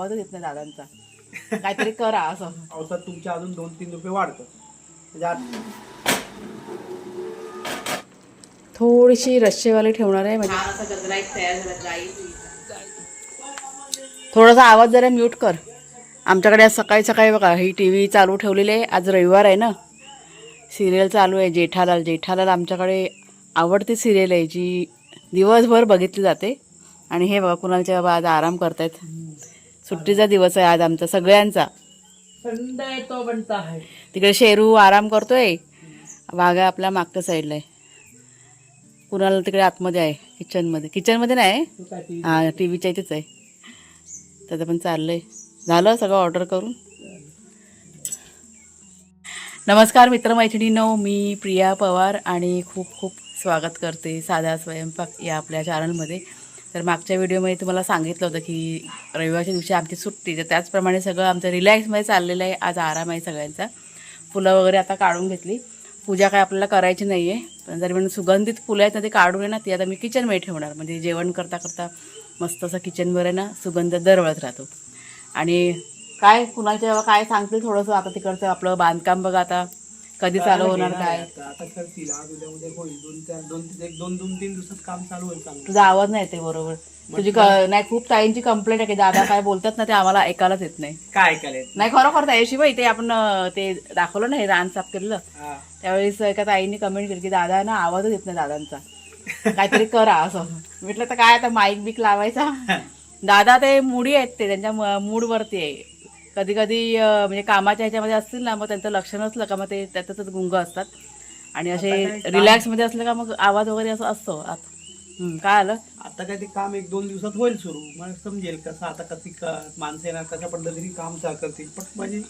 आवाजच येत नाही दादांचा. काहीतरी करा असं. पावसात तुमच्या अजून दोन तीन रुपये वाढतं. म्हणजे आज थोडीशी रश्शेवाली ठेवणार आहे म्हणजे. थोडासा आवाज जरा म्यूट कर. आमच्याकडे आज सकाळी सकाळी बघा ही टी व्ही चालू ठेवलेली आहे. आज रविवार आहे ना. सिरियल चालू आहे जेठालाल. जेठालाल आमच्याकडे आवडती सिरियल आहे जी दिवसभर बघितली जाते. आणि हे बघा कुणालच्या बाबा आज आराम करतायत. सुट्टीचा दिवस आहे आज आमचा सगळ्यांचा. संडे तो बनता है तिकडे शेरू आराम करतोय. वाघा आपल्या मागच्या साईडला आहे. कुणाला तिकडे आतमध्ये आहे? किचनमध्ये. किचनमध्ये नाही? हा टी व्हीच्या इथेच आहे. त्याचं पण चाललंय. झालं सगळं ऑर्डर करून? नमस्कार मित्रमैत्रिणींनो मी प्रिया पवार आणि खूप खूप स्वागत करते साधा स्वयंपाक या आपल्या चॅनलमध्ये तर मागच्या व्हिडिओमध्ये तुम्हाला सांगितलं होतं की रविवारच्या दिवशी आमची सुट्टी तर त्याचप्रमाणे सगळं आमचं रिलॅक्समध्ये चाललेलं आहे. आज आराम आहे सगळ्यांचा. फुलं वगैरे आता काढून घेतली. पूजा काय आपल्याला करायची नाही आहे पण जरी म्हणून सुगंधित फुलं आहेत ना ते काढून आहे ना ती आता मी किचनमध्ये ठेवणार. म्हणजे जेवण करता करता मस्त असं किचनवर आहे ना सुगंध दरवळत राहतो. आणि काय कुणाच्या काय सांगतील थोडंसं आता तिकडचं आपलं बांधकाम बघा आता. कधी चालू होणार काय आता आता करतील. आज उद्यामध्ये होईल. दोन चार दोन तीन एक दोन दोन तीन दिवसात काम चालू होईल चांगलं. तुझा आवाज नाही येते बरोबर. तुझी क- नाही खूप ताईंची कंप्लेंट आहे की दादा काय बोलतात ना ते आम्हाला ऐकायलाच येत नाही. काय ऐकायला नाही? खरोखर ताई शिवाय ते आपण अं, ते दाखवलं ना हे रान साफ केलेलं. हा. त्यावेळेस एका ताईने कमेंट केली की दादा ना आवाजच येत नाही दादांचा. काहीतरी करा असं. म्हटलं तर काय आता माईक बिक लावायचा? दादा ते मुडी आहेत ते त्यांच्या म- मूडवरती आहे. कधी कधी म्हणजे कामाच्या ह्याच्यामध्ये असतील ना मग त्यांचं लक्ष नसलं का मग ते त्याच्यातच गुंग असतात. आणि असे काम- रिलॅक्समध्ये असलं का मग आवाज वगैरे असं असतो. आत- काय आलं? आता काय ते काम एक दोन दिवसात होईल सुरू. मला समजेल कसं आता कशी क- माणसं येणार कशा पद्धतीने काम करतील. पण म्हणजे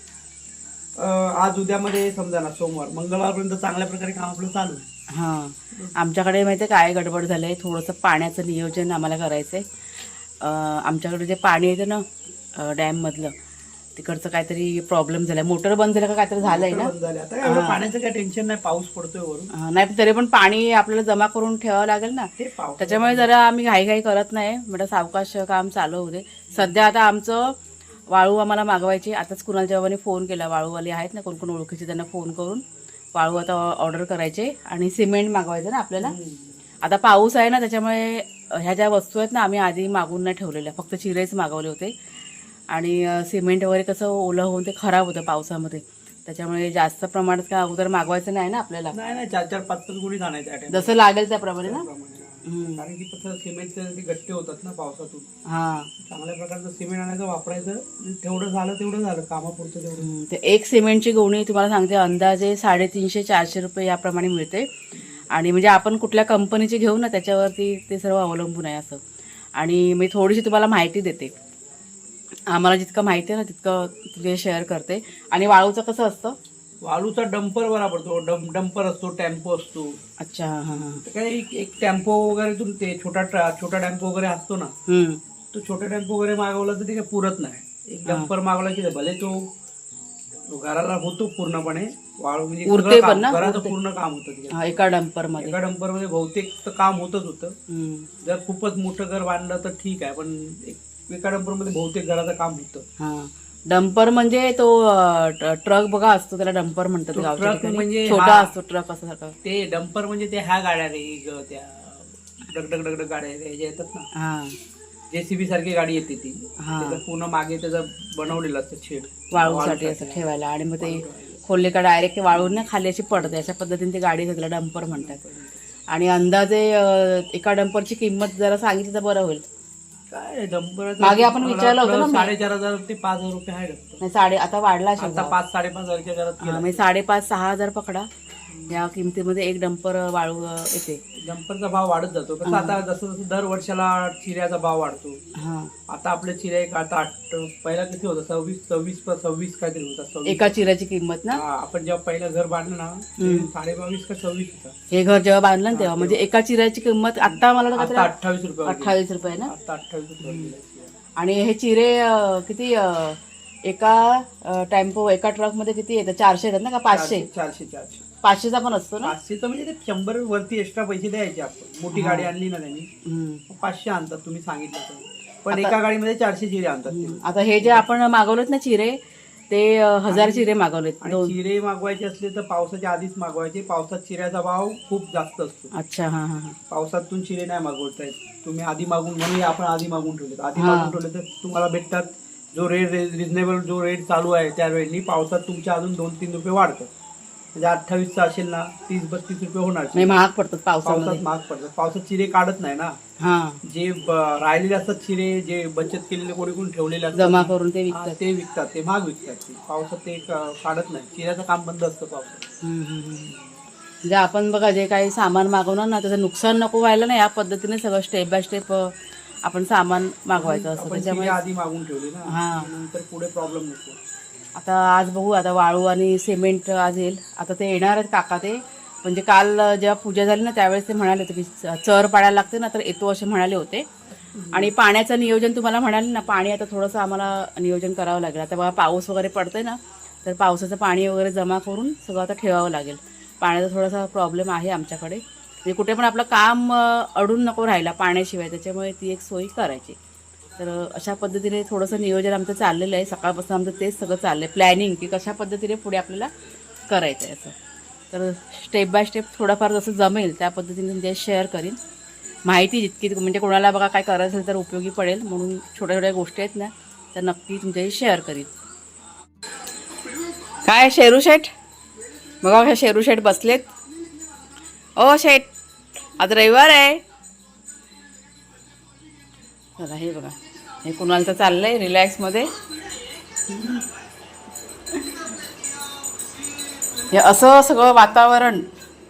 आज उद्यामध्ये समजा ना सोमवार मंगळवारपर्यंत चांगल्या प्रकारे काम आपलं चालू. हां. आमच्याकडे माहिती आहे काय गडबड झालं आहे थोडंसं पाण्याचं नियोजन आम्हाला करायचं आहे आमच्याकडे जे पाणी येतं ना डॅममधलं तिकडचं काहीतरी प्रॉब्लेम झाला मोटर बंद झालं का काहीतरी झालं आहे ना? बंद झाले. आता एवढं पाण्याचं काय टेन्शन नाही पाऊस पडतोय वरून. हां, नाही पण तरी पण पाणी आपल्याला जमा करून ठेवावं लागेल ना. ते पाऊस त्याच्यामुळे जरा आम्ही घाईघाई करत नाही. म्हणजे सावकाश काम चालू होऊ दे. सध्या आता आमचं वाळू आम्हाला मागवायची. आताच कुणाल जेव्हा फोन केला. वाळूवाले आहेत ना कोण कोण ओळखीचे त्यांना फोन करून. वाळू आता ऑर्डर करायचे आणि सिमेंट मागवायचं ना आपल्याला. आता पाऊस आहे ना त्याच्यामुळे ह्या ज्या वस्तू आहेत ना आम्ही आधी मागून नाही ठेवलेल्या. फक्त चिरेच मागवले होते. आणि सिमेंट वगैरे कसं ओलं होऊन ते खराब होतं पावसामध्ये. त्याच्यामुळे जास्त प्रमाणात काय अगोदर मागवायचं नाही ना आपल्याला? नाही नाही चार चार पाच पाच त्या time जसं लागेल त्याप्रमाणे ना. कारण की कसं सिमेंटचं गट्टे होतात ना पावसातून. हां. चांगल्या प्रकारचं सिमेंट आणायचं वापरायचं तेवढं झालं तेवढं झालं कामापुरतं तेवढं. ते एक सिमेंटची गोणी तुम्हाला सांगते अंदाजे साडेतीनशे चारशे रुपये याप्रमाणे मिळते. आणि म्हणजे आपण कुठल्या कंपनीची घेऊ ना त्याच्यावरती ते सर्व अवलंबून आहे असं. आणि मी थोडीशी तुम्हाला माहिती देते. आम्हाला जितकं माहिती आहे ना तितकं तुझे शेअर करते. आणि वाळूचं कसं असतं? वाळूचा डंपर बरा पडतो डम डंपर असतो टेम्पो असतो. अच्छा हां हां तर काय एक एक टेम्पो वगैरे तू ते छोटा ट्रा- छोटा टेम्पो वगैरे असतो ना हम्म, तो छोटा टेम्पो वगैरे मागवला तर ते काय पुरत नाही. एक डंपर मागवला की भले तो घराला होतो पूर्णपणे वाळू म्हणजे उरते सगळं पण काम- ना? घराचं उरते. पूर्ण काम होतं त्याच्यात. हा, एका डंपरमध्ये. एका डंपरमध्ये बहुतेक तर काम होतच होतं. हम्म, जर खूपच मोठं घर बांधलं तर ठीक आहे पण एक- एका डंपरमध्ये बहुतेक घराचं काम होतं. हां. डंपर म्हणजे तो अं, ट्रक बघा असतो त्याला डंपर म्हणतात तो गावच्या ट्रक ठिकाणी. म्हणजे छोटा हा- असतो ट्रक असं सारखं. ते डंपर म्हणजे ते ह्या गाड्या रे ग त्या डगडग डगडग गाड्या रे, ज्या येतात ना. हां. जेसीबी सारखी गाडी येते ती. हा. त्याचं पूर्ण मागे त्याचं बनवलेलं असतं शेड वाळूसाठी असं ठेवायला. आणि मग ते खोलले का डायरेक्ट वाळून ना खाली अशी पडते. अशा पद्धतीने ते गाडी त्याला डंपर म्हणतात. आणि अंदाजे अं, एका डंपरची किंमत जरा सांगितली तर बरं होईल. काय मागे आपण विचारलं होतं ना मी. साडेचार हजार ते पाच हजार रुपये आहे नाही साडे आता वाढला आता. पाच साडेपाच हजारच्या घरात हा, म्हणजे साडेपाच सहा हजार पकडा या किमतीमध्ये एक डंपर वाळू येते. डंपरचा भाव वाढत जातो. कसं आता जसं जसं दर वर्षाला चिऱ्याचा भाव वाढतो. हा. आता आपल्या चिऱ्या एक आता आठ पहिला किती होतं? सव्वीस सव्वीस सव्वीस काहीतरी होता सव्वीस. एका चिराची किंमत ना? हा, आपण जेव्हा पहिलं घर बांधलं ना. साडे बावीस का सव्वीस होता? हे घर जेव्हा बांधलं ना तेव्हा म्हणजे एका चिराची किंमत आता मला वाटतं आता अठ्ठावीस रुपये होती. अठ्ठावीस रुपये ना? आता अठ्ठावीस रुपये होती. आणि हे चिरे अं, किती अं, एका टेम्पो एका ट्रकमध्ये किती येतात चारशे येतात ना का पाचशे? चारशे चारशे. पाचशेचा पण असतो ना? पाचशेचं म्हणजे ते शंभर वरती एक्स्ट्रा पैसे द्यायचे आपण. मोठी गाडी आणली ना त्यांनी. हम्म. पाचशे आणतात तुम्ही सांगितलं तर. पण एका गाडीमध्ये चारशे चिरे आणतात ते. आता हे जे आपण मागवलेत ना चिरे ते अं, हजार चिरे मागवलेत. आणि दोन चिरे मागवायचे असले तर पावसाच्या आधीच मागवायचे. पावसात चिऱ्याचा भाव खूप जास्त असतो. अच्छा हां हां हां. पावसातून चिरे नाही मागवता येत. तुम्ही आधी मागून म्हणून आपण आधी मागून ठेवले आधी हा. मागून ठेवले तर तुम्हाला भेटतात. जो रेट रिजनेबल जो रेट चालू आहे त्या वेळी पावसात तुमच्या अजून दोन तीन रुपये वाढतात. म्हणजे अठ्ठावीसचा असेल ना तीस बत्तीस रुपये होणार. म्हणजे महाग पडतात पावसामध्ये. पावसात महाग पडतात. पावसात चिरे काढत नाही ना. हां. जे ब- राहिलेले असतात चिरे जे बचत केलेले कोणी कोणी ठेवलेले असतात जमा करून ते हा, विकतात ते विकतात ते महाग विकतात. ते पावसात ते क- काढत नाही. चिऱ्याचं काम बंद असतं पावसात. हम्म, हम्म, हम्म. म्हणजे आपण बघा जे काही सामान मागवणार ना त्याचं नुकसान नको व्हायला ना या पद्धतीने सगळं स्टेप बाय स्टेप आपण सामान मागवायचं असतं. आपण त्याच्यामुळे चिरे आधी मागून ठेवली ना हा. नंतर पुढे प्रॉब्लेम नको. आता आज बघू आता वाळू आणि सिमेंट आज येईल. आता ते येणार आहेत काका ते. म्हणजे काल जेव्हा पूजा झाली ना त्यावेळेस ते म्हणाले होते की चर पाडायला लागते ना तर येतो असे म्हणाले होते. आणि पाण्याचं नियोजन तुम्हाला म्हणाले ना पाणी आता थोडंसं आम्हाला नियोजन करावं लागेल. आता बघा पाऊस वगैरे पडतोय ना तर पावसाचं पाणी वगैरे जमा करून सगळं आता ठेवावं लागेल. पाण्याचा थोडासा प्रॉब्लेम आहे आमच्याकडे. म्हणजे कुठे पण आपलं काम अडून नको राहिला पाण्याशिवाय. त्याच्यामुळे ती एक सोय करायची. तर अशा पद्धतीने थोडंसं नियोजन आमचं चाललेलं आहे. सकाळपासून आमचं तेच सगळं चाललं आहे प्लॅनिंग की कशा पद्धतीने पुढे आपल्याला करायचं आहे असं. तर स्टेप बाय स्टेप थोडंफार जसं जमेल त्या पद्धतीने म्हणजे शेअर करीन. माहिती जितकी म्हणजे कोणाला बघा काय करायचं असेल तर उपयोगी पडेल म्हणून छोट्या छोट्या गोष्टी आहेत ना तर नक्की तुमच्याशी शेअर करीन. काय शेरू शेठ? बघा काय शेरू शेठ बसलेत. ओ शेठ आज रविवार आहे. चला हे बघा. हे कुणाला चाललंय? रिलॅक्समध्ये हे असं सगळं वातावरण.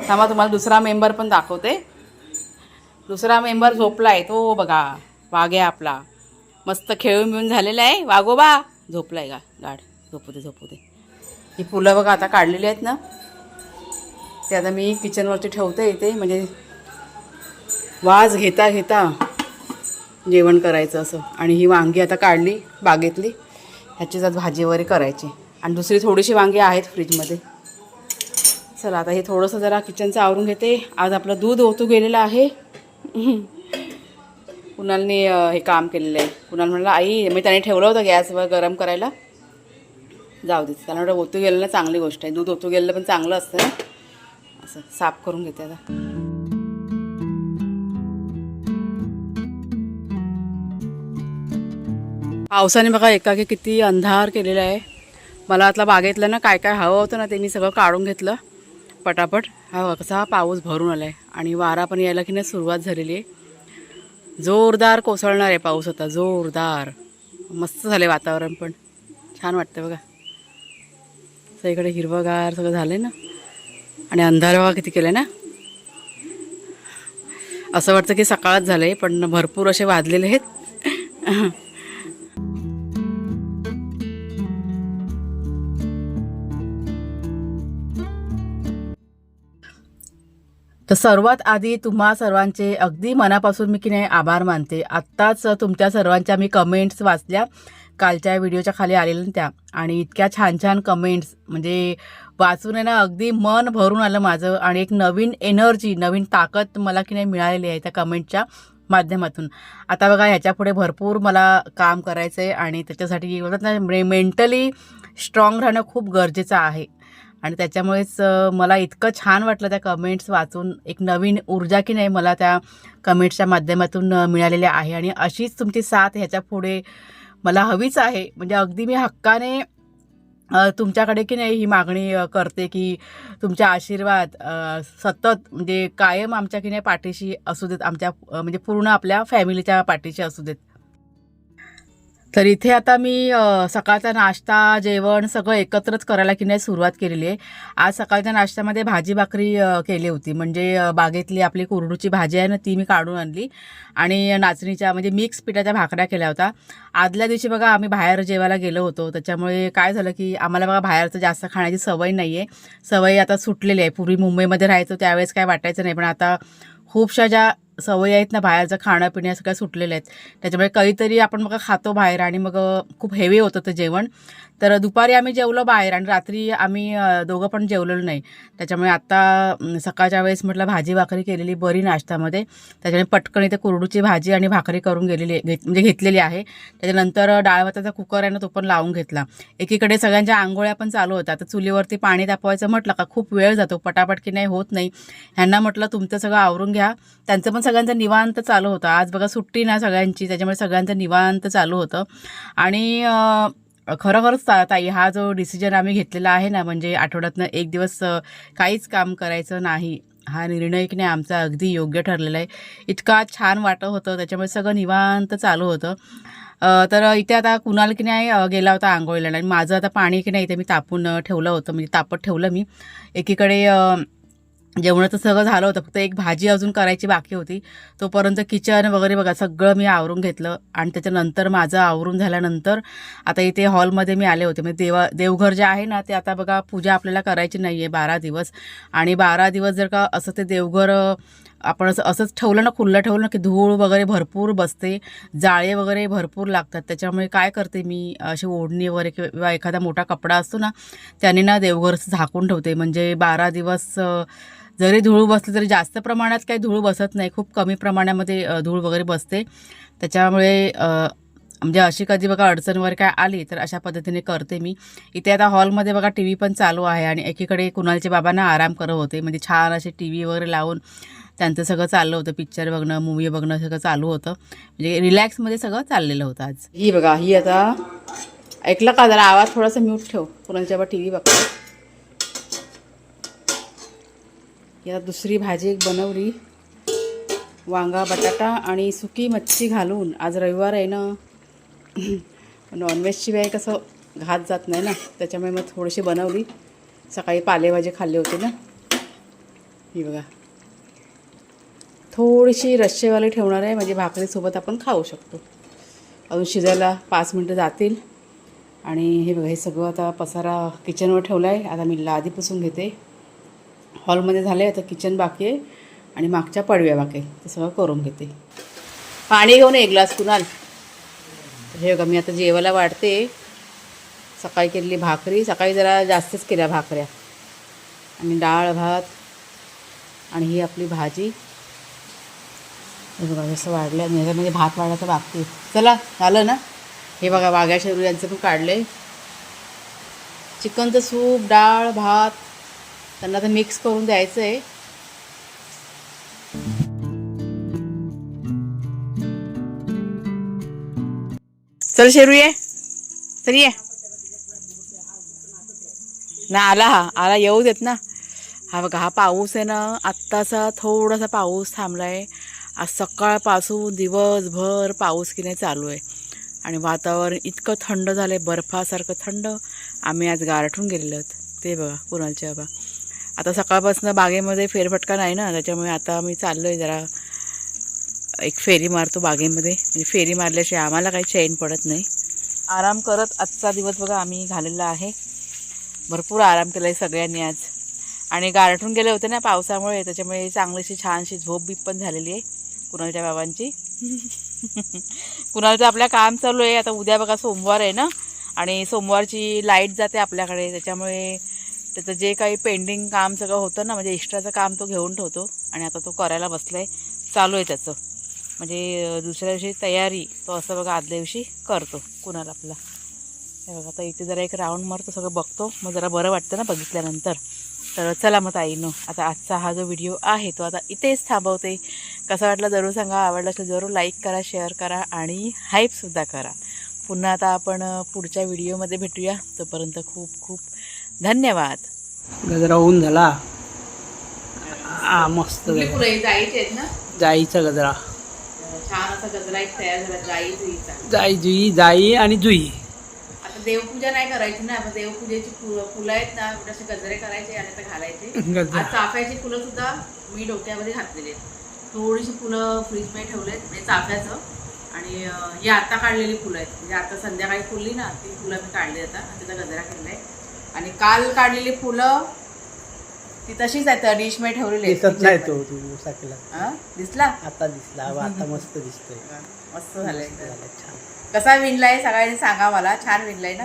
थांबा तुम्हाला दुसरा मेंबर पण दाखवते. दुसरा मेंबर झोपला आहे तो बघा. वाघ्या आपला. मस्त खेळून मिळून झालेला आहे. वाघोबा झोपला आहे का गाड झोपू दे झोपू दे. ही फुलं बघा आता काढलेली आहेत ना. ते आता मी किचनवरती ठेवते इथे. म्हणजे वाज घेता घेता जेवण करायचं असं. आणि ही वांगी आता काढली बागेतली. ह्याचीच आज भाजी वगैरे करायची. आणि दुसरी थोडीशी वांगी आहेत फ्रीजमध्ये. चला आता हे थोडंसं जरा किचनचं आवरून घेते. आज आपलं दूध ओतू गेलेलं आहे. कुणालने हे काम केलेलं आहे. कुणाल म्हणलं आई मी त्याने ठेवलं होतं गॅसवर गरम करायला. जाऊ दे त्याला ओतू गेलेलं चांगली गोष्ट आहे. दूध ओतू गेलेलं पण चांगलं असतं ना. असं साफ करून घेते आता. पावसाने बघा एकाकी किती अंधार केलेला आहे. मला आतला बागेतलं ना काय काय हवं होतं ना ते मी सगळं काढून घेतलं. पटापट. हा कसा पाऊस भरून आला आहे आणि वारा पण यायला की नाही सुरुवात झालेली आहे. जोरदार कोसळणार आहे पाऊस आता. जोरदार. मस्त झालं आहे वातावरण पण. छान वाटतं बघा. सगळीकडे हिरवगार सगळं झालं आहे ना. आणि अंधार बघा किती केलं ना. असं वाटतं की सकाळच झालं आहे पण भरपूर असे वाजलेले आहेत. तर सर्वात आधी तुम्हा सर्वांचे अगदी मनापासून मी की नाही आभार मानते. आत्ताच तुमच्या सर्वांच्या मी कमेंट्स वाचल्या. कालच्या व्हिडिओच्या खाली आलेल्या त्या. आणि इतक्या छान छान कमेंट्स म्हणजे वाचून आहे ना अगदी मन भरून आलं माझं. आणि एक नवीन एनर्जी नवीन ताकद मला की नाही मिळालेली आहे त्या कमेंटच्या माध्यमातून. आता बघा ह्याच्यापुढे भरपूर मला काम करायचं आहे आणि त्याच्यासाठी बोलतात ना मेंटली स्ट्रॉंग राहणं खूप गरजेचं आहे. आणि त्याच्यामुळेच मला इतकं छान वाटलं त्या कमेंट्स वाचून. एक नवीन ऊर्जा की नाही मला त्या कमेंट्सच्या माध्यमातून मिळालेल्या आहे. आणि अशीच तुमची साथ ह्याच्या पुढे मला हवीच आहे. म्हणजे अगदी मी हक्काने तुमच्याकडे की नाही ही मागणी करते की तुमच्या आशीर्वाद सतत म्हणजे कायम आमच्या की नाही पाठीशी असू देत. आमच्या म्हणजे पूर्ण आपल्या फॅमिलीच्या पाठीशी असू देत. तर इथे आता मी सकाळचा नाश्ता जेवण सगळं एकत्रच करायला की नाही सुरुवात केलेली आहे. आज सकाळच्या नाश्त्यामध्ये भाजी भाकरी केली होती. म्हणजे बागेतली आपली कुरडूची भाजी आहे ना ती मी काढून आणली. आणि नाचणीच्या म्हणजे मिक्स पिठाच्या भाकऱ्या केल्या होत्या. आदल्या दिवशी बघा आम्ही बाहेर जेवायला गेलो होतो. त्याच्यामुळे काय झालं की आम्हाला बघा बाहेरचं जास्त खाण्याची सवय नाही आहे सवय आता सुटलेली आहे. पूर्वी मुंबईमध्ये राहायचो त्यावेळेस काय वाटायचं नाही. पण आता खूपशा ज्या सवयी आहेत ना बाहेरचं खाणं पिण्या सगळ्या सुटलेल्या आहेत. त्याच्यामुळे काहीतरी आपण मग खातो बाहेर आणि मग खूप हेवी होतं ते जेवण. तर दुपारी आम्ही जेवलो बाहेर आणि रात्री आम्ही दोघं पण जेवलेलो नाही. त्याच्यामुळे आत्ता सकाळच्या वेळेस म्हटलं भाजी भाकरी केलेली बरी नाश्त्यामध्ये. त्याच्यामुळे पटकन इथे कुरडूची भाजी आणि भाकरी करून गेलेली घेत म्हणजे घेतलेली आहे. त्याच्यानंतर डाळ भाताचा कुकर आहे ना तो पण लावून घेतला. एकीकडे सगळ्यांच्या आंघोळ्या पण चालू होत्या. तर चुलीवरती पाणी तापवायचं म्हटलं का खूप वेळ जातो. पटापट की नाही होत नाही. ह्यांना म्हटलं तुमचं सगळं आवरून घ्या. त्यांचं पण सगळ्यांचं निवांत चालू होतं. आज बघा सुट्टी ना सगळ्यांची त्याच्यामुळे सगळ्यांचं निवांत चालू होतं. आणि खरोखरच ताई हा जो डिसिजन आम्ही घेतलेला आहे ना म्हणजे आठवड्यातनं एक दिवस काहीच काम करायचं नाही. हा निर्णय की नाही आमचा अगदी योग्य ठरलेला आहे. इतका छान वाटत होतं त्याच्यामुळे सगळं निवांत चालू होतं. तर इथे आता कुणाल की नाही गेला होता आंघोळीला. आणि माझं आता पाणी की नाही इथे मी तापून ठेवलं होतं. म्हणजे तापत ठेवलं मी. एकीकडे जेवणाचं सगळं झालं होतं. फक्त एक भाजी अजून करायची बाकी होती. तोपर्यंत किचन वगैरे बघा सगळं मी आवरून घेतलं. आणि त्याच्यानंतर माझं आवरून झाल्यानंतर आता इथे हॉलमध्ये मी आले होते. म्हणजे देवा देवघर जे आहे ना ते आता बघा पूजा आपल्याला करायची नाही आहे बारा दिवस. आणि बारा दिवस जर का असं ते देवघर आपण असं असंच ठेवलं ना खुल्लं ठेवलं ना की धूळ वगैरे भरपूर बसते. जाळे वगैरे भरपूर लागतात. त्याच्यामुळे काय करते मी अशी ओढणी वगैरे किंवा एखादा मोठा कपडा असतो ना त्याने ना देवघर झाकून ठेवते. म्हणजे बारा दिवस जरी धूळ बसली तरी जास्त प्रमाणात काही धूळ बसत नाही. खूप कमी प्रमाणामध्ये धूळ वगैरे बसते. त्याच्यामुळे म्हणजे अशी कधी बघा अडचण वगैरे काय आली तर अशा पद्धतीने करते मी. इथे आता हॉलमध्ये बघा टी व्ही पण चालू आहे आणि एकीकडे कुणालचे बाबांना आराम करत होते. म्हणजे छान असे टी व्ही वगैरे लावून त्यांचं सगळं चाललं होतं. पिक्चर बघणं मूवी बघणं सगळं चालू होतं. म्हणजे रिलॅक्समध्ये सगळं चाललेलं होतं आज. ही बघा ही आता ऐकलं का? जरा आवाज थोडासा म्यूट ठेव. कुणालच्या बाबा टी व्ही बघतो या दुसरी भाजी एक बनवली. वांगा बटाटा आणि सुकी मच्छी घालून. आज रविवार आहे ना. नॉनव्हेजशिवाय कसं घात जात नाही ना. त्याच्यामुळे मग थोडीशी बनवली. सकाळी पालेभाजी खाल्ले होते ना. ही बघा. थोडीशी रश्शेवाली ठेवणार आहे. म्हणजे भाकरीसोबत आपण खाऊ शकतो. अजून शिजायला पाच मिनटं जातील. आणि हे बघा हे सगळं आता पसारा किचनवर ठेवला आहे आता मी लादी पुसून घेते. हॉलमध्ये झाले आता किचन बाकी आहे आणि मागच्या पडव्या बाकी आहे ते सगळं करून घेते. पाणी घेऊन एक ग्लास कुणाल. हे बघा मी आता जेवायला वाढते. सकाळी केलेली भाकरी सकाळी जरा जास्तच केल्या भाकऱ्या. आणि डाळ भात आणि ही आपली भाजी. हे बघा जसं वाढलं म्हणजे भात वाढायचं बाकी चला झालं ना? हे बघा वाघ्या शरू यांचं पण काढलं आहे चिकनचं सूप डाळ भात त्यांना आता मिक्स करून द्यायचं आहे चल शेरू ये. चल ये. ना आला हा. आला येऊ देत ना. हा बघा हा पाऊस आहे ना आत्ताचा थोडासा पाऊस थांबलाय. आज सकाळपासून दिवसभर पाऊस की नाही चालू आहे. आणि वातावरण इतकं थंड झालं आहे बर्फासारखं थंड. आम्ही आज गारठून गेलेलो आहोत. ते बघा कुणालच्या बाबा आता सकाळपासून बागेमध्ये फेरफटका नाही ना त्याच्यामुळे आता आम्ही चाललो आहे जरा. एक फेरी मारतो बागेमध्ये. म्हणजे फेरी मारल्याशिवाय आम्हाला काही चैन पडत नाही. आराम करत आजचा दिवस बघा आम्ही घालेला आहे. भरपूर आराम केला आहे सगळ्यांनी आज. आणि गारठून गेले होते ना पावसामुळे त्याच्यामुळे चांगलीशी छानशी झोप बीप पण झालेली आहे कुणालच्या बाबांची. कुणालचं आपल्या काम चालू आहे आता उद्या बघा सोमवार आहे ना. आणि सोमवारची लाइट जाते आपल्याकडे त्याच्यामुळे त्याचं जे काही पेंडिंग काम सगळं होतं ना म्हणजे एक्स्ट्राचं काम तो घेऊन ठेवतो आणि आता तो करायला बसला आहे चालू आहे त्याचं. म्हणजे दुसऱ्या दिवशी तयारी तो असं बघा आदल्या दिवशी करतो कुणाला आपला. हे बघा आता इथे जरा एक राऊंड मारतो सगळं बघतो. मग जरा बरं वाटतं ना बघितल्यानंतर. तर चला मग ताईनो आता आजचा हा जो व्हिडिओ आहे तो आता इथेच थांबवते. कसा वाटला जरूर सांगा आवडला असेल जरूर लाईक करा शेअर करा आणि हाईपसुद्धा करा. पुन्हा आता आपण पुढच्या व्हिडिओमध्ये भेटूया. तोपर्यंत खूप खूप धन्यवाद. गजरा होऊन झाला. हा मस्त गजरा. जायचे आहेत ना? जाईचा गजरा. छान असा गजरा एक तयार झाला जाई जुईचा. जाई जुई जाई आणि जुई. आता देवपूजा नाही करायची ना आता देवपूजेची फुलं फुलं आहेत ना कुठे असे गजरे करायचे आणि ते घालायचे. गजरा. आज चाफ्याची फुलं सुद्धा मी डोक्यामध्ये घातलेली आहेत. थोडीशी फुलं फ्रीजमध्ये ठेवलेत म्हणजे चाफ्याचं. आणि अं, ही आता काढलेली फुलं आहेत. म्हणजे आता संध्याकाळी फुलली ना ती फुलं मी काढली आता. आणि त्याचा गजरा केलेला आहे आणि काल काढलेली फुलं ती तशीच आहे डिशमध्ये ठेवलेली दिसत नाही तो तू साकीला. हा? दिसला? आता दिसला आता मस्त दिसतोय. मस्त झालंय. झालं, छान. कसा विणलाय सगळ्यांनी सांगा मला छान विणलाय ना.